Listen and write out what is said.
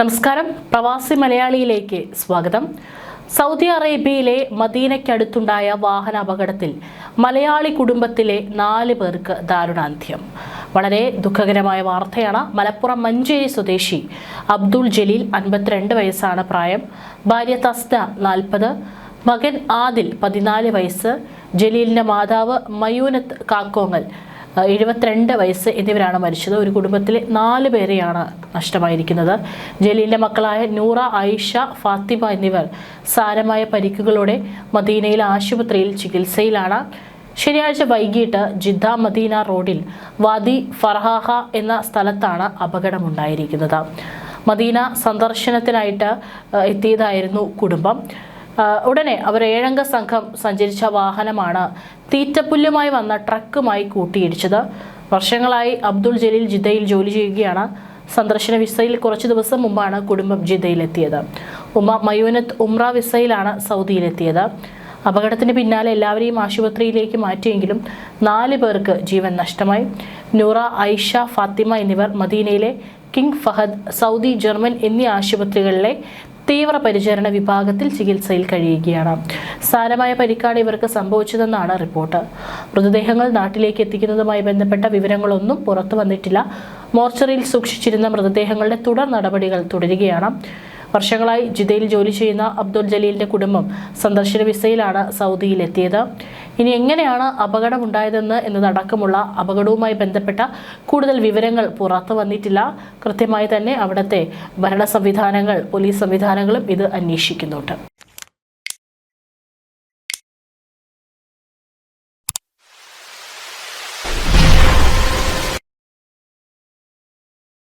നമസ്കാരം. പ്രവാസി മലയാളിയിലേക്ക് സ്വാഗതം. സൗദി അറേബ്യയിലെ മദീനയ്ക്കടുത്തുണ്ടായ വാഹന അപകടത്തിൽ മലയാളി കുടുംബത്തിലെ നാല് പേർക്ക് ദാരുണാന്ത്യം. വളരെ ദുഃഖകരമായ വാർത്തയാണ്. മലപ്പുറം മഞ്ചേരി സ്വദേശി അബ്ദുൾ ജലീൽ അൻപത്തിരണ്ട് വയസ്സാണ് പ്രായം. ഭാര്യ തസ്ന നാൽപ്പത്. മകൻ ആദിൽ പതിനാല് വയസ്സ്. ജലീലിന്റെ മാതാവ് മയൂനത്ത് കാക്കോങ്ങൽ എഴുപത്തിരണ്ട് വയസ്സ് എന്നിവരാണ് മരിച്ചത്. ഒരു കുടുംബത്തിലെ നാല് പേരെയാണ് നഷ്ടമായിരിക്കുന്നത്. ജലീലിന്റെ മക്കളായ നൂറ ആയിഷ ഫാത്തിമ എന്നിവർ സാരമായ പരിക്കുകളോടെ മദീനയിലെ ആശുപത്രിയിൽ ചികിത്സയിലാണ്. ശനിയാഴ്ച വൈകിട്ട് ജിദ്ദ മദീന റോഡിൽ വാദി ഫർഹാഹ എന്ന സ്ഥലത്താണ് അപകടമുണ്ടായിരിക്കുന്നത്. മദീന സന്ദർശനത്തിനായിട്ട് എത്തിയതായിരുന്നു കുടുംബം. ഉടനെ അവർ ഏഴംഗ സംഘം സഞ്ചരിച്ച വാഹനമാണ് തീറ്റപ്പുല്ലുമായി വന്ന ട്രക്കുമായി കൂട്ടിയിടിച്ചത്. വർഷങ്ങളായി അബ്ദുൾ ജലീൽ ജിദ്ദയിൽ ജോലി ചെയ്യുകയാണ്. സന്ദർശന വിസയിൽ കുറച്ചു ദിവസം മുമ്പാണ് കുടുംബം ജിദ്ദയിലെത്തിയത്. ഉമ്മ മയൂനത്ത് ഉമ്ര വിസയിലാണ് സൗദിയിലെത്തിയത്. അപകടത്തിന് പിന്നാലെ എല്ലാവരെയും ആശുപത്രിയിലേക്ക് മാറ്റിയെങ്കിലും നാല് പേർക്ക് ജീവൻ നഷ്ടമായി. നൂറ ഐഷ ഫാത്തിമ എന്നിവർ മദീനയിലെ കിങ് ഫഹദ് സൗദി ജർമ്മൻ എന്നീ ആശുപത്രികളിലെ തീവ്രപരിചരണ വിഭാഗത്തിൽ ചികിത്സയിൽ കഴിയുകയാണ്. സാരമായ പരിക്കാണ് ഇവർക്ക് സംഭവിച്ചതെന്നാണ് റിപ്പോർട്ട്. മൃതദേഹങ്ങൾ നാട്ടിലേക്ക് എത്തിക്കുന്നതുമായി ബന്ധപ്പെട്ട വിവരങ്ങളൊന്നും പുറത്തു വന്നിട്ടില്ല. മോർച്ചറിയിൽ സൂക്ഷിച്ചിരുന്ന മൃതദേഹങ്ങളുടെ തുടർ നടപടികൾ തുടരുകയാണ്. വർഷങ്ങളായി ജിദ്ദയിൽ ജോലി ചെയ്യുന്ന അബ്ദുൾ ജലീലിന്റെ കുടുംബം സന്ദർശന വിസയിലാണ് സൗദിയിൽ എത്തിയത് ഇനി എങ്ങനെയാണ് അപകടം അപകടമുണ്ടായതെന്ന് എന്നതടക്കമുള്ള അപകടവുമായി ബന്ധപ്പെട്ട കൂടുതൽ വിവരങ്ങൾ പുറത്തു വന്നിട്ടില്ല. കൃത്യമായി തന്നെ അവിടുത്തെ ഭരണ സംവിധാനങ്ങൾ പോലീസ് സംവിധാനങ്ങളും ഇത് അന്വേഷിക്കുന്നുണ്ട്.